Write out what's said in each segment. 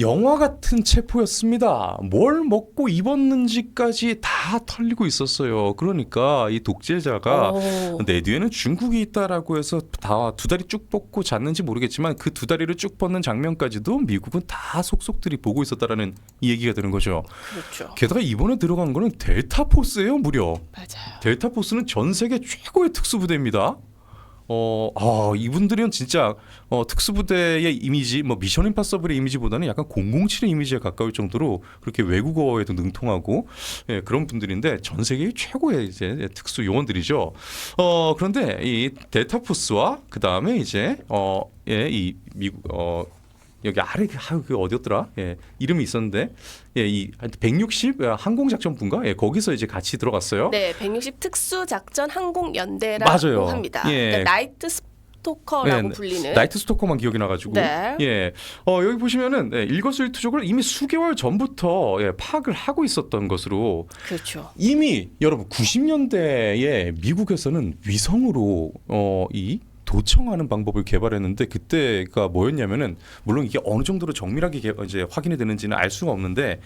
영화 같은 체포였습니다. 뭘 먹고 입었는지까지 다 털리고 있었어요. 그러니까 이 독재자가 오. 내 뒤에는 중국이 있다라고 해서 다 두 다리 쭉 뻗고 잤는지 모르겠지만 그 두 다리를 쭉 뻗는 장면까지도 미국은 다 속속들이 보고 있었다라는 이 얘기가 되는 거죠. 그렇죠. 게다가 이번에 들어간 거는 델타 포스예요, 무려. 맞아요. 델타 포스는 전 세계 최고의 특수부대입니다. 어, 아, 이분들은 진짜 어, 특수부대의 이미지, 뭐 미션 임파서블의 이미지보다는 약간 007의 이미지에 가까울 정도로 그렇게 외국어에도 능통하고 예, 그런 분들인데 전 세계의 최고의 이제 특수 요원들이죠. 어, 그런데 이 델타 포스와 그 다음에 이제 어, 예, 이 미국 어. 여기 아래 그, 아, 그 어디였더라? 예, 이름이 있었는데, 예, 이160 항공 작전부인가? 예, 거기서 이제 같이 들어갔어요. 네, 160 특수 작전 항공 연대라고 맞아요. 합니다. 예. 그러니까 나이트 스토커라고 네, 불리는. 나이트 스토커만 기억이 나가지고 네. 예 어, 여기 보시면은 네, 일거수일투족을 이미 수개월 전부터 예, 파악을 하고 있었던 것으로 그렇죠. 이미 여러분 90년대에 미국에서는 위성으로 어, 이 도청하는 방법을 개발했는데 그때가 뭐였냐면은 물론 이게 어느 정도로 정밀하게 개- 이제 확인이 되는지는 알 수가 없는데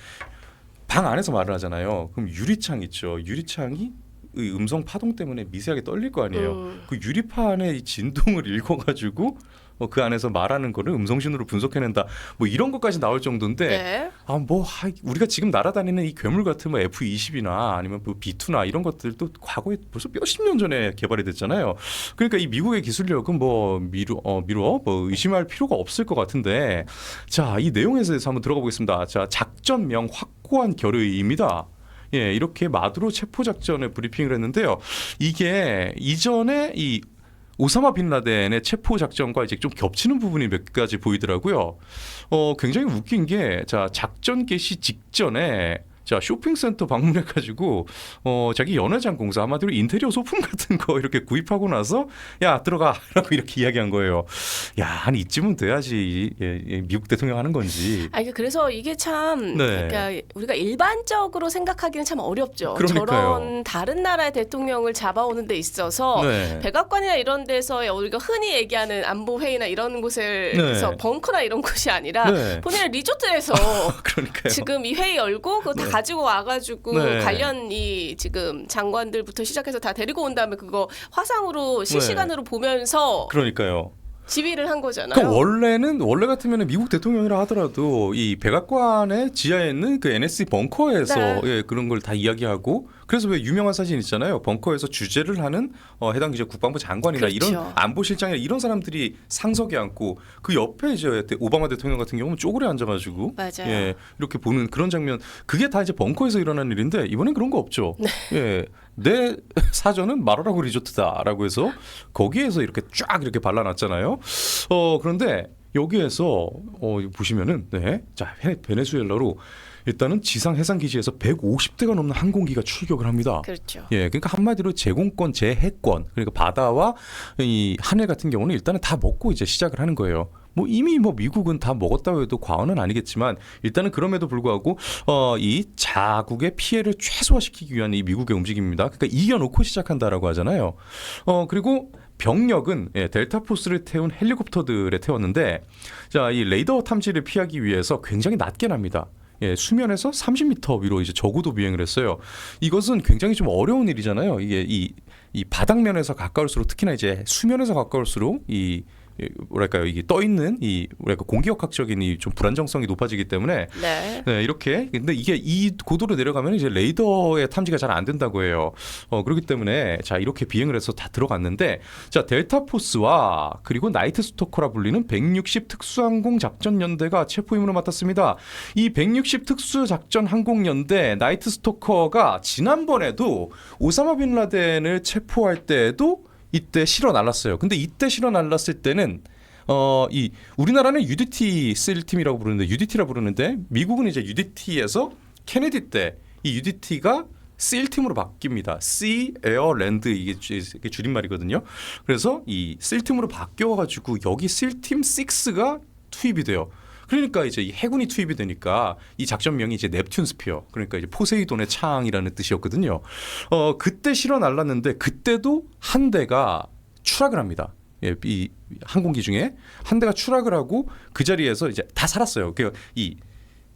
방 안에서 말을 하잖아요. 그럼 유리창 있죠. 유리창이 이 음성 파동 때문에 미세하게 떨릴 거 아니에요. 음. 그 유리판의 이 진동을 읽어가지고 어, 그 안에서 말하는 거를 음성 신호로 분석해낸다. 뭐 이런 것까지 나올 정도인데 네. 아뭐 우리가 지금 날아다니는 이 괴물 같은 뭐 F20이나 아니면 뭐 B2나 이런 것들도 과거에 벌써 몇십 년 전에 개발이 됐잖아요. 그러니까 이 미국의 기술력은 뭐 미루 어 미루어 뭐 의심할 필요가 없을 것 같은데 자 이 내용에 대해서 한번 들어가 보겠습니다. 자 작전명 확고한 결의입니다. 예, 이렇게 마두로 체포 작전을 브리핑을 했는데요. 이게 이전에 이 오사마 빈 라덴의 체포 작전과 이제 좀 겹치는 부분이 몇 가지 보이더라고요. 어, 굉장히 웃긴 게, 자, 작전 개시 직전에 자 쇼핑센터 방문해 가지고 어 자기 연회장 공사 한마디로 인테리어 소품 같은 거 이렇게 구입하고 나서 야 들어가라고 이렇게 이야기한 거예요. 야한 이쯤은 돼야지 미국 대통령 하는 건지. 아, 이게 그래서 이게 참 네. 그러니까 우리가 일반적으로 생각하기는 참 어렵죠. 그러니까요. 저런 다른 나라의 대통령을 잡아오는 데 있어서 네. 백악관이나 이런 데서 우리가 흔히 얘기하는 안보 회의나 이런 곳에서 네. 벙커나 이런 곳이 아니라 네. 본인의 리조트에서 그러니까요. 지금 이 회의 열고 그거 다 네. 가지고 와가지고 네. 관련 이 지금 장관들부터 시작해서 다 데리고 온 다음에 그거 화상으로 실시간으로 보면서 그러니까요. 지휘를 한 거잖아요. 그러니까 원래는 원래 같으면 미국 대통령이라 하더라도 이 백악관의 지하에 있는 그 NSC 벙커에서 네. 예, 그런 걸 다 이야기하고 그래서 왜 유명한 사진 있잖아요. 벙커에서 주재를 하는 어, 해당 이제 국방부 장관이나 그렇죠. 이런 안보실장이나 이런 사람들이 상석에 앉고 그 옆에 이제 오바마 대통령 같은 경우는 쪼그려 앉아가지고 맞아요. 예, 이렇게 보는 그런 장면 그게 다 이제 벙커에서 일어난 일인데 이번엔 그런 거 없죠. 네. 예, 내 사전은 마라라고 리조트다라고 해서 거기에서 이렇게 쫙 이렇게 발라놨잖아요. 어 그런데 여기에서 어 보시면은 네, 자 베네- 베네수엘라로 일단은 지상 해상 기지에서 150대가 넘는 항공기가 출격을 합니다. 그렇죠. 예, 그러니까 한마디로 제공권, 제해권, 그러니까 바다와 이 하늘 같은 경우는 일단은 다 먹고 이제 시작을 하는 거예요. 뭐 이미 뭐 미국은 다 먹었다고 해도 과언은 아니겠지만 일단은 그럼에도 불구하고 어 이 자국의 피해를 최소화시키기 위한 이 미국의 움직임입니다. 그러니까 이겨놓고 시작한다라고 하잖아요. 어 그리고 병력은 예, 델타 포스를 태운 헬리콥터들에 태웠는데 자 이 레이더 탐지를 피하기 위해서 굉장히 낮게 납니다. 예, 수면에서 30m 위로 이제 저고도 비행을 했어요. 이것은 굉장히 좀 어려운 일이잖아요. 이게 이, 이 바닥면에서 가까울수록 특히나 이제 수면에서 가까울수록 이이 뭐랄까요 이게 떠 있는 이 뭐랄까 공기역학적인 이 좀 불안정성이 높아지기 때문에 네. 네, 이렇게. 근데 이게 이 고도로 내려가면 이제 레이더의 탐지가 잘 안 된다고 해요. 어, 그렇기 때문에 자, 이렇게 비행을 해서 다 들어갔는데 자, 델타 포스와 그리고 나이트 스토커라 불리는 160 특수항공 작전 연대가 체포 임무를 맡았습니다. 이 160 특수 작전 항공 연대 나이트 스토커가 지난번에도 오사마 빈 라덴을 체포할 때에도 이때 실어 날랐어요. 근데 이때 실어 날랐을 때는 어, 이 우리나라는 UDT 쓸 팀이라고 부르는데 UDT라 부르는데 미국은 이제 UDT에서 케네디 때 이 UDT가 SEAL 팀으로 바뀝니다. Air, Land 이게, 줄임말이거든요. 그래서 이 SEAL 팀으로 바뀌어 가지고 여기 SEAL 팀 6가 투입이 돼요. 그러니까 이제 이 해군이 투입이 되니까 이 작전명이 이제 넵튠 스피어 그러니까 이제 포세이돈의 창이라는 뜻이었거든요. 어 그때 실어 날랐는데 그때도 한 대가 추락을 합니다. 예, 이 항공기 중에 한 대가 추락을 하고 그 자리에서 이제 다 살았어요. 그이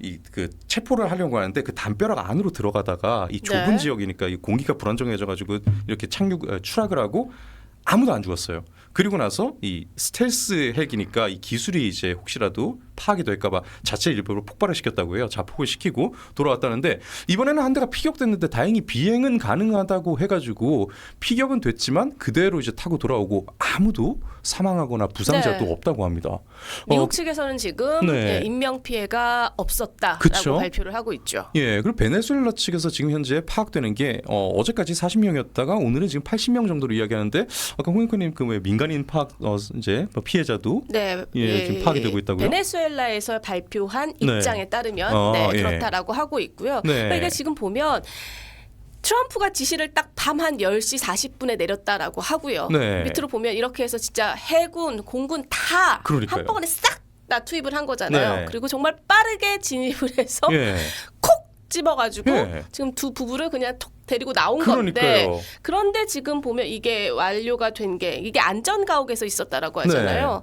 이그 체포를 하려고 하는데 그 담벼락 안으로 들어가다가 이 좁은 네. 지역이니까 이 공기가 불안정해져 가지고 이렇게 착륙 어, 추락을 하고 아무도 안 죽었어요. 그리고 나서 이 스텔스 헬기니까 이 기술이 이제 혹시라도 파악이 될까봐 자체 일부러 폭발을 시켰다고 해요. 자폭을 시키고 돌아왔다는데 이번에는 한 대가 피격됐는데 다행히 비행은 가능하다고 해가지고 피격은 됐지만 그대로 이제 타고 돌아오고 아무도 사망하거나 부상자도 네. 없다고 합니다. 미국 어, 측에서는 지금 네. 예, 인명 피해가 없었다라고 그쵸? 발표를 하고 있죠. 예, 그리고 베네수엘라 측에서 지금 현재 파악되는 게 어, 어제까지 40명이었다가 오늘은 지금 80명 정도로 이야기하는데 아까 홍익호님 그 왜 민간인 파악 어, 이제 뭐 피해자도 네, 예, 지금 파악이 되고 있다고요? 베네수엘 라에서 발표한 네. 입장에 따르면 어, 네, 예. 그렇다라고 하고 있고요. 네. 그러니까 지금 보면 트럼프가 지시를 딱 밤 한 10시 40분에 내렸다라고 하고요. 네. 밑으로 보면 이렇게 해서 진짜 해군, 공군 다 그러니까요. 한꺼번에 싹 다 투입을 한 거잖아요. 네. 그리고 정말 빠르게 진입을 해서 예, 콕 집어가지고 예. 지금 두 부부를 그냥 톡 데리고 나온 건데 그러니까요. 그런데 지금 보면 이게 완료가 된 게 이게 안전 가옥에서 있었다라고 하잖아요.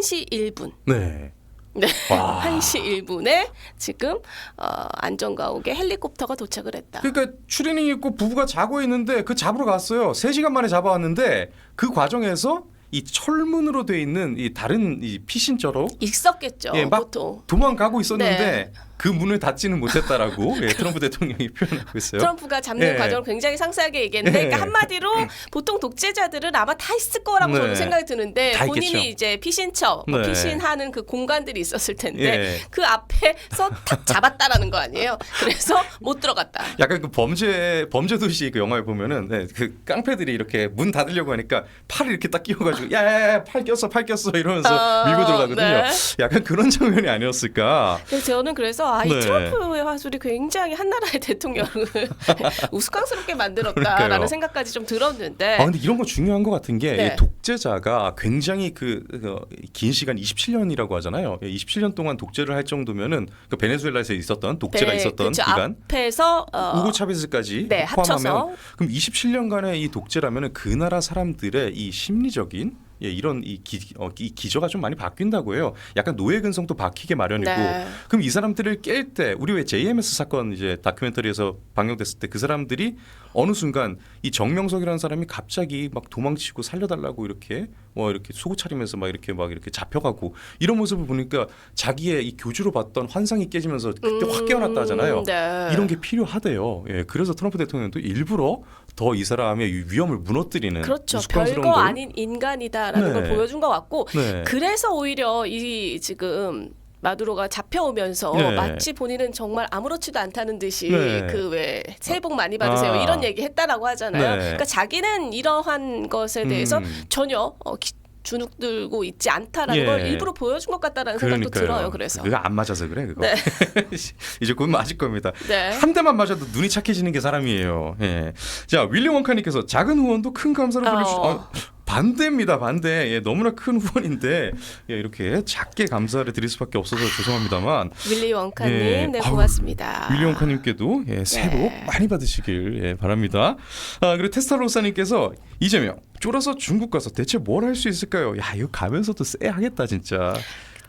1시 1분. 네. 네. 와. 1시 1분에 지금 어, 안전가옥에 헬리콥터가 도착을 했다. 그러니까 추리닝 입고 부부가 자고 있는데 그 잡으러 갔어요. 3시간 만에 잡아왔는데 그 과정에서 이 철문으로 돼 있는 이 다른 이 피신처럼 있었겠죠. 예, 막 보통. 도망가고 있었는데 네. 그 문을 닫지는 못했다라고 예, 트럼프 대통령이 표현하고 있어요. 트럼프가 잡는 예. 과정을 굉장히 상세하게 얘기했는데 예. 그러니까 한마디로 보통 독재자들은 아마 다 있을 거라고 네. 저는 생각이 드는데 다 본인이 있겠죠. 이제 피신처, 뭐 네. 피신하는 그 공간들이 있었을 텐데 예. 그 앞에서 탁 잡았다라는 거 아니에요. 그래서 못 들어갔다. 약간 그 범죄 범죄 도시 그 영화에 보면은 네, 그 깡패들이 이렇게 문 닫으려고 하니까 팔을 이렇게 딱 끼워가지고 야야야 팔 꼈어 팔 꼈어 이러면서 아, 밀고 들어가거든요. 네. 약간 그런 장면이 아니었을까. 저는 그래서 아, 이 네. 트럼프의 화술이 굉장히 한 나라의 대통령을 우스꽝스럽게 만들었다라는 그러니까요. 생각까지 좀 들었는데 아 근데 이런 거 중요한 것 같은 게 네. 이 독재자가 굉장히 그 긴 시간 27년이라고 하잖아요. 27년 동안 독재를 할 정도면은 그 베네수엘라에서 있었던 독재가 네, 있었던 그쵸. 기간 앞에서 어, 우고 차베스까지 네, 포함하면 합쳐서. 그럼 27년간의 이 독재라면은 그 나라 사람들의 이 심리적인 예, 이런 이, 기, 어, 이 기저가 좀 많이 바뀐다고 해요. 약간 노예 근성도 박히게 마련이고. 네. 그럼 이 사람들을 깰 때 우리 왜 JMS 사건 이제 다큐멘터리에서 방영됐을 때 그 사람들이 어느 순간 이 정명석이라는 사람이 갑자기 막 도망치고 살려달라고 이렇게 뭐 이렇게 속옷 차리면서 막 이렇게 막 이렇게 잡혀가고 이런 모습을 보니까 자기의 이 교주로 봤던 환상이 깨지면서 그때 확 깨어났다 하잖아요. 음, 네. 이런 게 필요하대요. 예, 그래서 트럼프 대통령도 일부러 더 이 사람의 이 위험을 무너뜨리는 그렇죠. 별거 걸- 아닌 인간이다라는 네. 걸 보여준 것 같고 네. 그래서 오히려 이 지금 마두로가 잡혀오면서 네. 마치 본인은 정말 아무렇지도 않다는 듯이 네. 그왜 새해 복 많이 받으세요 아. 이런 얘기 했다라고 하잖아요. 네. 그러니까 자기는 이러한 것에 대해서 음. 전혀 어, 기- 주눅 들고 있지 않다라는 예. 걸 일부러 보여준 것 같다라는 생각도 그러니까요. 들어요. 그래서 그거 안 맞아서 그래 그거. 네. 이제 곧 맞을 겁니다. 네. 한 대만 맞아도 눈이 착해지는 게 사람이에요. 예. 자 윌리 원카님께서 작은 후원도 큰 감사를 보내주시. 어. 아, 반대입니다. 반대. 예, 너무나 큰 후원인데 예, 이렇게 작게 감사를 드릴 수밖에 없어서 죄송합니다만 윌리 원카님 예. 네 아우, 고맙습니다. 윌리 원카님께도 예, 새해 복 네. 많이 받으시길 예, 바랍니다. 아 그리고 테스타로사님께서 이재명 쫄아서 중국 가서 대체 뭘 할 수 있을까요? 야 이거 가면서도 쎄하겠다 진짜.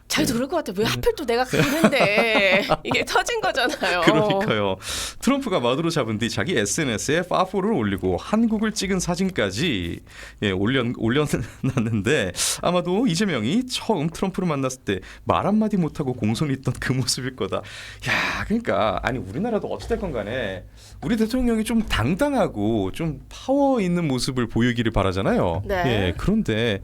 자기도 그럴 것 같아. 왜 하필 또 내가 가는데 이게 터진 거잖아요. 그러니까요. 트럼프가 마두로 잡은 뒤 자기 SNS에 파포를 올리고 한국을 찍은 사진까지 예, 올려 올려놨는데 아마도 이재명이 처음 트럼프를 만났을 때 말 한마디 못하고 공손히 있던 그 모습일 거다. 야, 그러니까 아니 우리나라도 어찌됐건 간에 우리 대통령이 좀 당당하고 좀 파워 있는 모습을 보이기를 바라잖아요. 네. 예, 그런데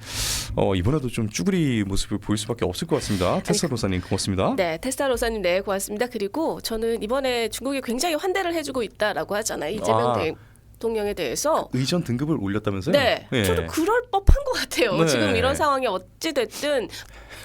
어, 이번에도 좀 쭈그리 모습을 보일 수밖에 없을 것 같습니다. 테스라 로사님 고맙습니다. 네, 테스타 로사님 네 고맙습니다. 그리고 저는 이번에 중국이 굉장히 환대를 해주고 있다라고 하잖아요. 이재명 아. 대통령에 대해서. 의전 등급을 올렸다면서요? 네, 예. 저도 그럴 법한 것 같아요. 네. 지금 이런 상황이 어찌 됐든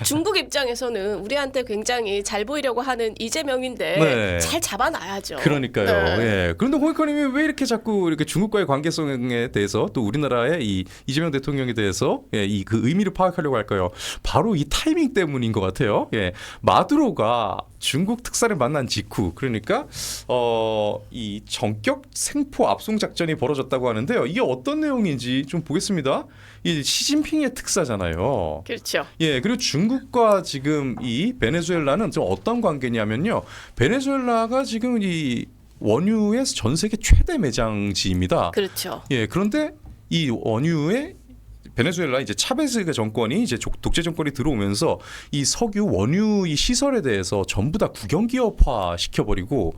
중국 입장에서는 우리한테 굉장히 잘 보이려고 하는 이재명인데 네. 잘 잡아놔야죠. 그러니까요. 네. 예. 그런데 홍익커님이 왜 이렇게 자꾸 이렇게 중국과의 관계성에 대해서 또 우리나라의 이 이재명 대통령에 대해서 예, 이 그 의미를 파악하려고 할까요? 바로 이 타이밍 때문인 것 같아요. 예. 마두로가 중국 특사를 만난 직후 그러니까 어, 이 전격 생포 압송 작전이 벌어졌다고 하는데요. 이게 어떤 내용인지 좀 보겠습니다. 이 시진핑의 특사잖아요. 그렇죠. 예, 그리고 중국과 지금 이 베네수엘라는 좀 어떤 관계냐면요. 베네수엘라가 지금 이 원유의 전 세계 최대 매장지입니다. 그렇죠. 예, 그런데 이 원유의 베네수엘라 이제 차베스 정권이 이제 족- 독재 정권이 들어오면서 이 석유 원유 이 시설에 대해서 전부 다 국영 기업화 시켜버리고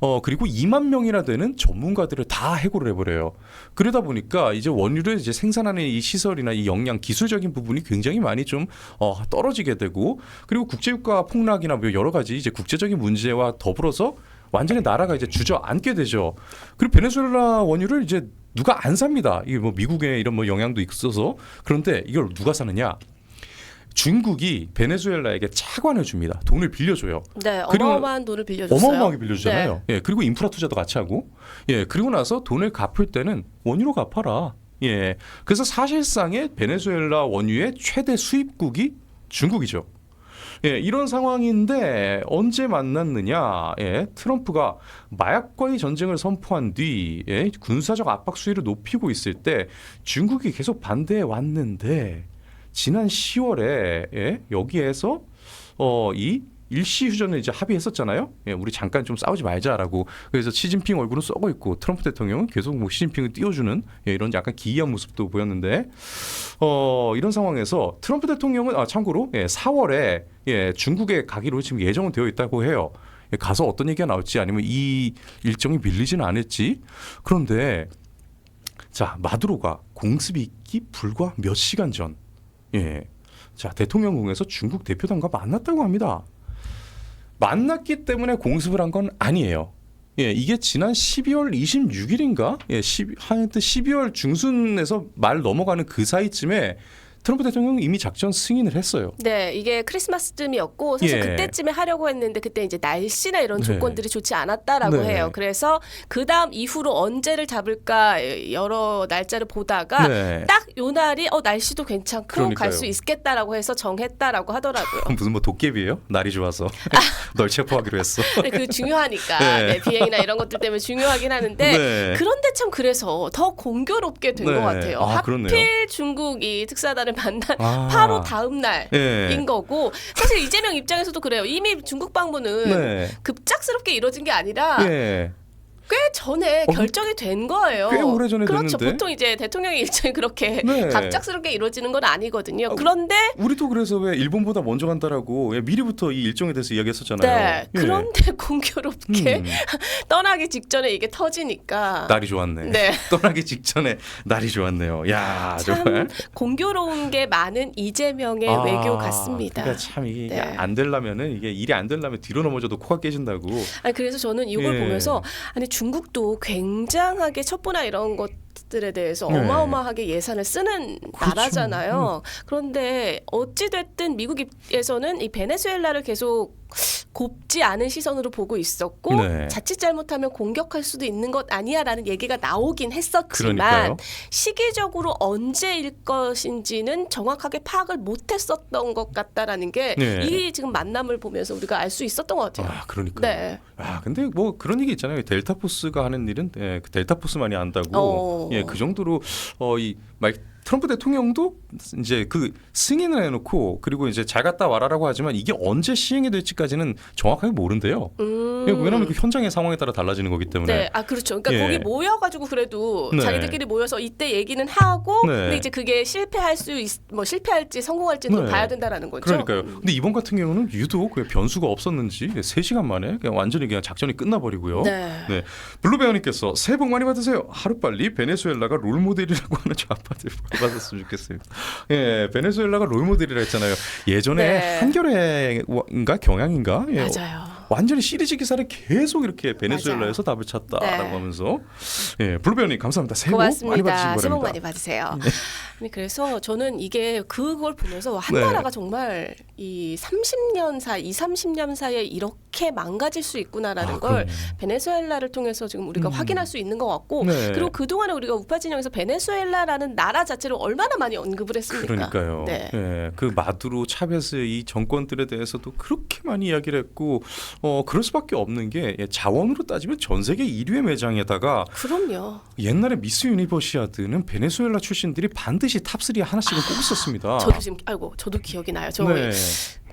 어 그리고 2만 명이나 되는 전문가들을 다 해고를 해버려요. 그러다 보니까 이제 원유를 이제 생산하는 이 시설이나 이 역량 기술적인 부분이 굉장히 많이 좀 어, 떨어지게 되고 그리고 국제유가 폭락이나 뭐 여러 가지 이제 국제적인 문제와 더불어서 완전히 나라가 이제 주저앉게 되죠. 그리고 베네수엘라 원유를 이제 누가 안 삽니다. 이게 뭐 미국의 이런 뭐 영향도 있어서 그런데 이걸 누가 사느냐? 중국이 베네수엘라에게 차관을 줍니다. 돈을 빌려줘요. 네, 어마어마한 돈을 빌려줬어요. 네. 어마어마하게 빌려주잖아요. 예, 그리고 인프라 투자도 같이 하고, 예, 그리고 나서 돈을 갚을 때는 원유로 갚아라. 예, 그래서 사실상의 베네수엘라 원유의 최대 수입국이 중국이죠. 예, 이런 상황인데 언제 만났느냐? 예, 트럼프가 마약과의 전쟁을 선포한 뒤 예, 군사적 압박 수위를 높이고 있을 때 중국이 계속 반대해 왔는데 지난 10월에 예, 여기에서 어, 이 일시 휴전을 이제 합의했었잖아요. 예, 우리 잠깐 좀 싸우지 말자라고. 그래서 시진핑 얼굴은 썩어 있고 트럼프 대통령은 계속 뭐 시진핑을 띄워주는 예, 이런 약간 기이한 모습도 보였는데 어, 이런 상황에서 트럼프 대통령은 아, 참고로 예, 4월에 예, 중국에 가기로 지금 예정은 되어 있다고 해요. 예, 가서 어떤 얘기가 나올지 아니면 이 일정이 밀리지는 않을지 그런데 자 마두로가 공습이 있기 불과 몇 시간 전 예. 자, 대통령궁에서 중국 대표단과 만났다고 합니다. 만났기 때문에 공습을 한 건 아니에요. 예, 이게 지난 12월 26일인가? 예, 10, 하여튼 12월 중순에서 말 넘어가는 그 사이쯤에 트럼프 대통령은 이미 작전 승인을 했어요. 네, 이게 크리스마스쯤이었고 사실 예. 그때쯤에 하려고 했는데 그때 이제 날씨나 이런 네. 조건들이 좋지 않았다라고 네. 해요. 그래서 그 다음 이후로 언제를 잡을까 여러 날짜를 보다가 네. 딱요 날이 어 날씨도 괜찮고. 갈 수 있겠다라고 해서 정했다라고 하더라고요. 무슨 뭐 도깨비예요? 날이 좋아서 널 체포하기로 했어. 근데 그 중요하니까 네. 네, 비행이나 이런 것들 때문에 중요하긴 하는데 네. 그런데 참 그래서 더 공교롭게 된것 네. 같아요. 아, 하필 그렇네요. 중국이 특사단을 만난 아. 바로 다음 날인 예. 거고 사실 이재명 입장에서도 그래요. 이미 중국 방문은 네. 급작스럽게 이루어진 게 아니라 예. 꽤 전에 어, 결정이 된 거예요. 꽤 오래전에 그렇죠. 됐는데. 보통 이제 대통령의 일정이 그렇게 네. 갑작스럽게 이루어지는 건 아니거든요. 아, 그런데 우리도 그래서 왜 일본보다 먼저 간다라고 예, 미리부터 이 일정에 대해서 이야기했었잖아요. 네. 예. 그런데 공교롭게 음. 떠나기 직전에 이게 터지니까 날이 좋았네. 네. 떠나기 직전에 날이 좋았네요. 야 참 정말 공교로운 게 많은 이재명의 아, 외교 같습니다. 그러니까 참 이게 네. 안 되려면은 이게 일이 안 되려면 뒤로 넘어져도 코가 깨진다고. 아니 그래서 저는 이걸 예. 보면서 아니 중국도 굉장히 첩보나 이런 것 들에 대해서 네. 어마어마하게 예산을 쓰는 그렇죠. 나라잖아요. 그런데 어찌 됐든 미국에서는 이 베네수엘라를 계속 곱지 않은 시선으로 보고 있었고 네. 자칫 잘못하면 공격할 수도 있는 것 아니야라는 얘기가 나오긴 했었지만 그러니까요. 시기적으로 언제일 것인지는 정확하게 파악을 못했었던 것 같다라는 게이 네. 지금 만남을 보면서 우리가 알 수 있었던 것 같아요. 아 그러니까. 네. 아 근데 뭐 그런 얘기 있잖아요. 델타 포스가 하는 일은 예, 그 델타 포스만이 안다고. 어. 예, 그 정도로 어 이 트럼프 대통령도 이제 그 승인을 해놓고 그리고 이제 잘 갔다 와라라고 하지만 이게 언제 시행이 될지까지는 정확하게 모른대요. 음. 예, 왜냐하면 그 현장의 상황에 따라 달라지는 거기 때문에. 네, 아 그렇죠. 그러니까 예. 거기 모여가지고 그래도 네. 자기들끼리 모여서 이때 얘기는 하고, 네. 근데 이제 그게 실패할 수, 있, 뭐 실패할지 성공할지는 또 네. 봐야 된다라는 거죠. 그러니까요. 음. 근데 이번 같은 경우는 유독 그 변수가 없었는지 3 시간 만에 그냥 완전히 그냥 작전이 끝나버리고요. 네. 네. 블루베어님께서 새해 복 많이 받으세요. 하루 빨리 베네수엘라가 롤 모델이라고 하는 좌파들 받았으면 좋겠어요. 예, 베네수엘라가 롤모델이라 했잖아요. 예전에 네. 한겨레인가 경향인가? 예, 맞아요. 완전히 시리즈 기사를 계속 이렇게 베네수엘라에서 답을 찾다라고 네. 하면서 예, 블루베어님 감사합니다. 새해 복 많이 받으시기. 새해 복 많이 받으세요. 아니, 그래서 저는 이게 그걸 보면서 한 네. 나라가 정말 이 30년 사, 이 30년 사이에 이렇게 망가질 수 있구나라는 아, 걸 그럼요. 베네수엘라를 통해서 지금 우리가 음. 확인할 수 있는 것 같고 네. 그리고 그 동안에 우리가 우파 진영에서 베네수엘라라는 나라 자체를 얼마나 많이 언급을 했습니까? 그러니까요. 네. 예, 그 마두로 차베스 이 정권들에 대해서도 그렇게 많이 이야기를 했고 어 그럴 수밖에 없는 게 예, 자원으로 따지면 전 세계 1위의 매장에다가 그럼요. 옛날에 미스 유니버시아드는 베네수엘라 출신들이 반드시 탑3에 하나씩은 꼭 있었습니다. 저도 지금 아이고 저도 기억이 나요. 저 네.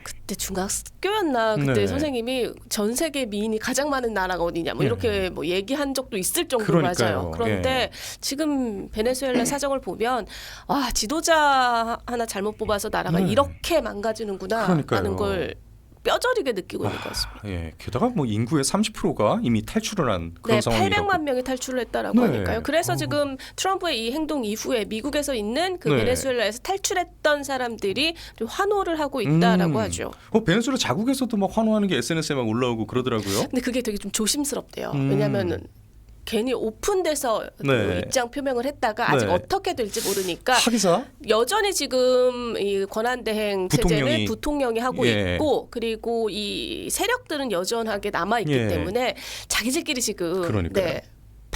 그때 중학교였나 그때 네. 선생님이 전 세계 미인이 가장 많은 나라가 어디냐 뭐 네. 이렇게 뭐 얘기한 적도 있을 정도로 그러니까요. 맞아요. 그런데 지금 베네수엘라 사정을 보면 와 지도자 하나 잘못 뽑아서 나라가 네. 이렇게 망가지는구나 그러니까요. 하는 걸 뼈저리게 느끼고 있는 것 같습니다. 예, 게다가 뭐 인구의 30%가 이미 탈출을 한 그런 네, 상황이라고. 800만 명이 탈출을 했다라고 네. 하니까요. 그래서 어. 지금 트럼프의 이 행동 이후에 미국에서 있는 그 네. 베네수엘라에서 탈출했던 사람들이 좀 환호를 하고 있다라고 음. 하죠. 어, 베네수엘라 자국에서도 막 환호하는 게 SNS에 막 올라오고 그러더라고요. 근데 그게 되게 좀 조심스럽대요. 음. 왜냐하면은 괜히 오픈돼서 네. 그 입장 표명을 했다가 아직 네. 어떻게 될지 모르니까 하기사 여전히 지금 이 권한대행 체제는 부통령이. 부통령이 하고 예. 있고 그리고 이 세력들은 여전하게 남아 있기 예. 때문에 자기들끼리 지금 그러니까요. 네,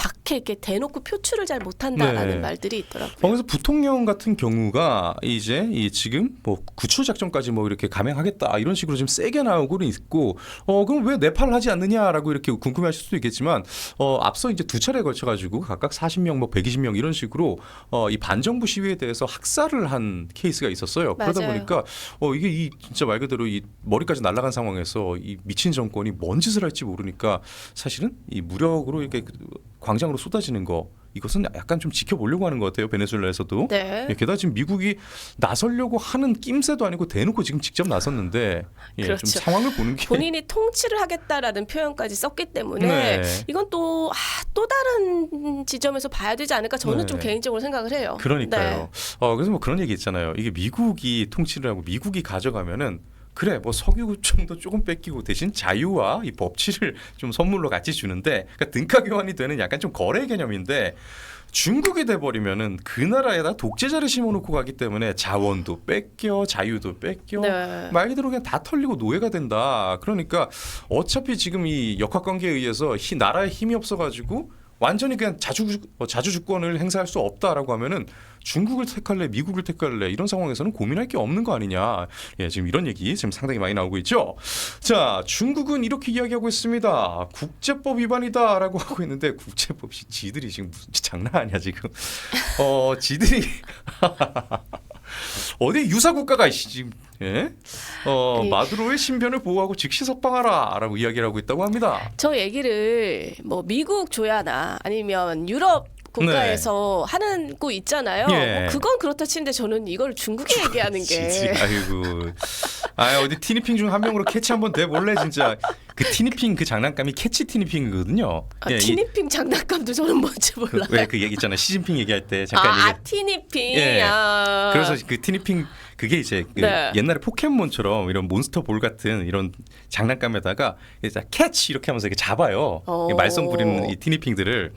밖에 이렇게 대놓고 표출을 잘 못한다라는 네. 말들이 있더라고요. 어, 그래서 부통령 같은 경우가 이제 이 지금 뭐 구출 작전까지 뭐 이렇게 감행하겠다 이런 식으로 좀 세게 나오고는 있고 어 그럼 왜 네팔을 하지 않느냐라고 이렇게 궁금해하실 수도 있겠지만 어 앞서 이제 두 차례 걸쳐 가지고 각각 40명 뭐 120명 이런 식으로 어 이 반정부 시위에 대해서 학살을 한 케이스가 있었어요. 그러다 맞아요. 보니까 어 이게 이 진짜 말 그대로 이 머리까지 날아간 상황에서 이 미친 정권이 뭔 짓을 할지 모르니까 사실은 이 무력으로 이렇게 그 광장으로 쏟아지는 거 이것은 약간 좀 지켜보려고 하는 것 같아요 베네수엘라에서도. 네. 예, 게다가 지금 미국이 나서려고 하는 낌새도 아니고 대놓고 지금 직접 나섰는데 예, 그렇죠. 좀 상황을 보는 게 본인이 통치를 하겠다라는 표현까지 썼기 때문에 네. 이건 또, 아, 또 다른 지점에서 봐야 되지 않을까 저는 네. 좀 개인적으로 생각을 해요. 그러니까요. 네. 어 그래서 뭐 그런 얘기 있잖아요. 이게 미국이 통치를 하고 미국이 가져가면은 그래 뭐 석유구청도 조금 뺏기고 대신 자유와 이 법치를 좀 선물로 같이 주는데 그러니까 등가 교환이 되는 약간 좀 거래 개념인데 중국이 돼버리면은 그 나라에다 독재자를 심어놓고 가기 때문에 자원도 뺏겨 자유도 뺏겨 네. 말 그대로 그냥 다 털리고 노예가 된다. 그러니까 어차피 지금 이 역학관계에 의해서 히, 나라에 힘이 없어가지고 완전히 그냥 자주 어, 자주 주권을 행사할 수 없다라고 하면은 중국을 택할래, 미국을 택할래 이런 상황에서는 고민할 게 없는 거 아니냐. 예, 지금 이런 얘기 지금 상당히 많이 나오고 있죠. 자, 중국은 이렇게 이야기하고 있습니다. 국제법 위반이다라고 하고 있는데 국제법이 지들이 지금 무슨 장난 아니야 지금. 어, 지들이 어디 유사 국가가 지금 예? 어, 아니. 마두로의 신변을 보호하고 즉시 석방하라라고 이야기를 하고 있다고 합니다. 저 얘기를 뭐 미국 조야나 아니면 유럽 국가에서 하는 거 있잖아요. 예. 뭐 그건 그렇다 치는데 저는 이걸 중국에 얘기하는 게 아이고. 아 어디 티니핑 중 한 명으로 캐치 한번 돼 볼래 진짜. 그 티니핑 그 장난감이 캐치 티니핑이거든요. 아, 예, 이- 티니핑 장난감도 저는 뭔지 몰라요. 왜그 얘기 있잖아 시진핑 얘기할 때 잠깐 아, 얘기. 아, 티니핑. 예. 아. 그래서 그 티니핑 그게 이제 그 네. 옛날에 포켓몬처럼 이런 몬스터 볼 같은 이런 장난감에다가 이제 캐치 이렇게 하면서 이렇게 잡아요. 오. 말썽 부리는 이 티니핑들을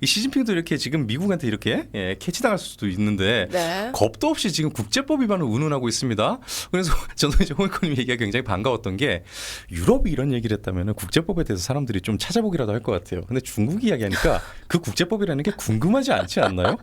이 시진핑도 이렇게 지금 미국한테 이렇게 예, 캐치 당할 수도 있는데 네. 겁도 없이 지금 국제법 위반을 운운하고 있습니다. 그래서 저는 이제 홍익호님 얘기가 굉장히 반가웠던 게 유럽이 이런 얘기를 했다면 국제법에 대해서 사람들이 좀 찾아보기라도 할 것 같아요. 근데 중국이 이야기하니까 그 국제법이라는 게 궁금하지 않지 않나요?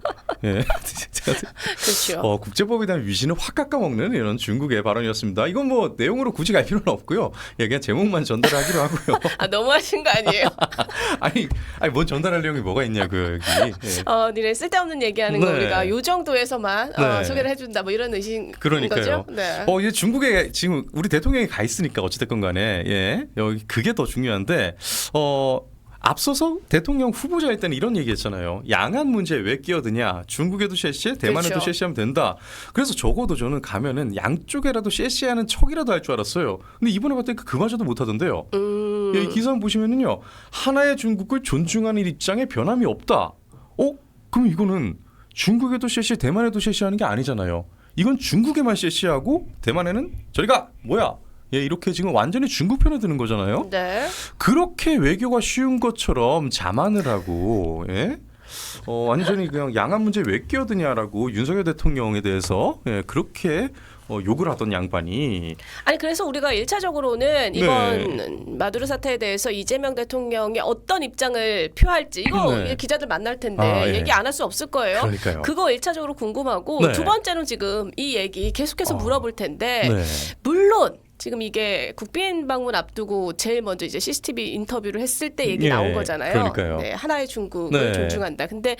예. 그렇죠. 어, 국제법에 대한 위신을 확 깎아먹는 이런 중국의 발언이었습니다. 이건 뭐 내용으로 굳이 갈 필요는 없고요. 예, 그냥 제목만 전달하기로 하고요. 아 너무하신 거 아니에요? 아니, 아니 뭔 전달할 내용이 뭐가 있냐고요 여기. 예. 어, 니네 쓸데없는 얘기하는 거 네. 우리가 요 정도에서만 어, 네. 소개를 해준다 뭐 이런 의심 그러니까요. 거죠? 네. 어, 이제 중국에 지금 우리 대통령이 가 있으니까 어찌됐건 간에, 예. 여기 그게 더 중요한데, 어, 앞서서 대통령 후보자일 때는 이런 얘기 했잖아요. 양안 문제에 왜 끼어드냐. 중국에도 셰시해, 대만에도 그렇죠. 셰시하면 된다. 그래서 적어도 저는 가면은 양쪽에라도 셰시하는 척이라도 할 줄 알았어요. 근데 이번에 봤더니 그마저도 못하던데요. 음. 예, 이 기사 보시면은요. 하나의 중국을 존중하는 입장에 변함이 없다. 어? 그럼 이거는 중국에도 셰시, 대만에도 셰시하는 게 아니잖아요. 이건 중국에만 셰시하고 대만에는 저리가 뭐야? 예, 이렇게 지금 완전히 중국 편에 드는 거잖아요. 네. 그렇게 외교가 쉬운 것처럼 자만을 하고 예? 어, 완전히 그냥 양안 문제 왜 끼어드냐라고 윤석열 대통령에 대해서 예, 그렇게 어, 욕을 하던 양반이 아니 그래서 우리가 일차적으로는 이번 마두로 사태에 대해서 이재명 대통령이 어떤 입장을 표할지 이거 네. 기자들 만날 텐데 아, 예. 얘기 안 할 수 없을 거예요. 그러니까요. 그거 일차적으로 궁금하고 네. 두 번째는 지금 이 얘기 계속해서 어. 물어볼 텐데 네. 물론 지금 이게 국빈 방문 앞두고 제일 먼저 이제 CCTV 인터뷰를 했을 때 얘기 예, 나온 거잖아요. 그러니까요. 네, 하나의 중국을 네. 존중한다. 근데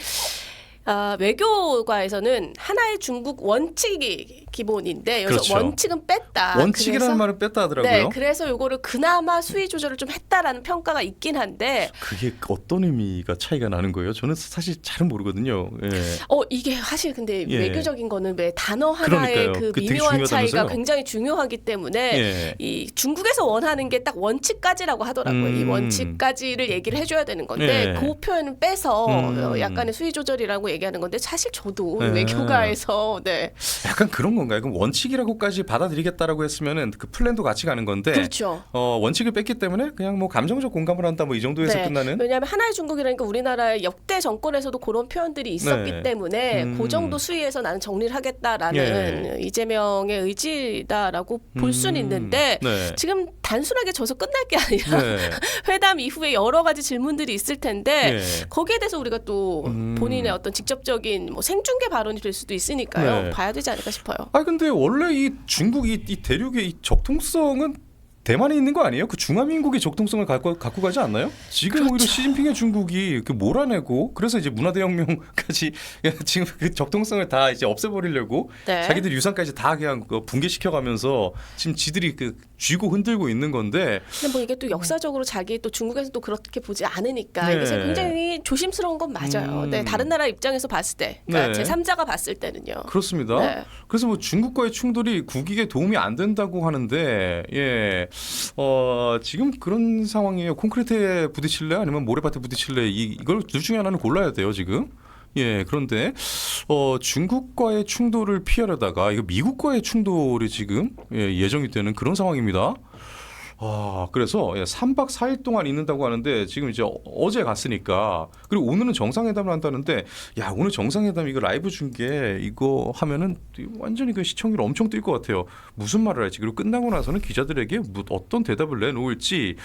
아, 외교과에서는 하나의 중국 원칙이 기본인데 여기서 그렇죠. 원칙은 뺐다. 원칙이라는 그래서- 말을 뺐다 하더라고요. 네, 그래서 요거를 그나마 수위 조절을 좀 했다라는 평가가 있긴 한데, 그게 어떤 의미가 차이가 나는 거예요? 저는 사실 잘은 모르거든요. 예. 어 이게 사실 근데 예. 외교적인 거는 왜 단어 하나의 그러니까요. 그 미묘한 차이가? 굉장히 중요하기 때문에 예. 이 중국에서 원하는 게 딱 원칙까지라고 하더라고요. 이 음. 원칙까지를 얘기를 해줘야 되는 건데 예. 그 표현은 빼서 음. 어, 약간의 수위 조절이라고 얘기하는 건데 사실 저도 예. 외교가에서 네 약간 그런 건가요? 그럼 원칙이라고까지 받아들이겠다라고 했으면은 그 플랜도 같이 가는 건데 그렇죠. 어, 원칙을 뺐기 때문에 그냥 뭐 감정적 공감을 한다 뭐 이 정도에서 네. 끝나는 왜냐하면 하나의 중국이라니까 우리나라의 역대 정권에서도 그런 표현들이 있었기 네. 때문에 음. 그 정도 수위에서 나는 정리를 하겠다라는 이재명의 의지다라고 볼 수는 음. 있는데 네. 지금 단순하게 져서 끝날 게 아니라 네. 회담 이후에 여러 가지 질문들이 있을 텐데 네. 거기에 대해서 우리가 또 음. 본인의 어떤 직접적인 뭐 생중계 발언이 될 수도 있으니까요. 네. 봐야 되지 않을까 싶어요. 아 근데 원래 이 중국 이, 이 대륙의 이 적통성은 대만에 있는 거 아니에요? 그 중화민국의 적통성을 갖고, 갖고 가지 않나요? 지금 오히려 그렇죠. 시진핑의 중국이 그 몰아내고 그래서 이제 문화대혁명까지 지금 그 적통성을 다 이제 없애버리려고 네. 자기들 유산까지 다 그냥 그 붕괴시켜가면서 지금 지들이 그 쥐고 흔들고 있는 건데 근데 뭐 이게 또 역사적으로 자기 또 중국에서 또 그렇게 보지 않으니까 네. 이게 굉장히 조심스러운 건 맞아요. 음. 네, 다른 나라 입장에서 봤을 때, 그러니까 네. 제 3자가 봤을 때는요. 그렇습니다. 네. 그래서 뭐 중국과의 충돌이 국익에 도움이 안 된다고 하는데 예, 어, 지금 그런 상황이에요. 콘크리트에 부딪힐래 아니면 모래밭에 부딪힐래 이, 이걸 둘 중에 하나는 골라야 돼요 지금. 예, 그런데 어, 중국과의 충돌을 피하려다가 이거 미국과의 충돌이 지금 예, 예정이 되는 그런 상황입니다. 아, 그래서 예, 3박 4일 동안 있는다고 하는데 지금 이제 어- 어제 갔으니까 그리고 오늘은 정상회담을 한다는데 야, 오늘 정상회담 이거 라이브 중계 이거 하면은 완전히 그 시청률 엄청 뛸 것 같아요. 무슨 말을 할지 그리고 끝나고 나서는 기자들에게 뭐 어떤 대답을 내놓을지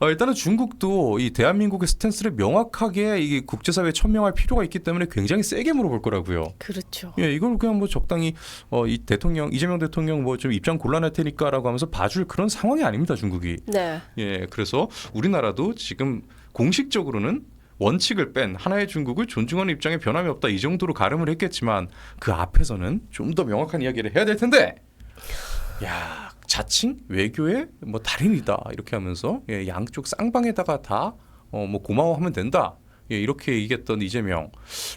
어, 일단은 중국도 이 대한민국의 스탠스를 명확하게 이 국제사회에 천명할 필요가 있기 때문에 굉장히 세게 물어볼 거라고요. 그렇죠. 예, 이걸 그냥 뭐 적당히 어, 이 대통령 이재명 대통령 뭐 좀 입장 곤란할 테니까라고 하면서 봐줄 그런 상황이 아닙니다, 중 국이. 네. 예, 그래서 우리나라도 지금 공식적으로는 원칙을 뺀 하나의 중국을 존중하는 입장에 변함이 없다 이 정도로 가름을 했겠지만 그 앞에서는 좀 더 명확한 이야기를 해야 될 텐데, 야 자칭 외교의 뭐 달인이다 이렇게 하면서 예, 양쪽 쌍방에다가 다 어, 뭐 고마워하면 된다. 예, 이렇게 얘기했던 이재명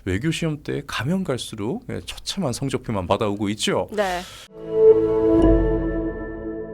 외교 시험 때 가면 갈수록 예, 처참한 성적표만 받아오고 있죠. 네.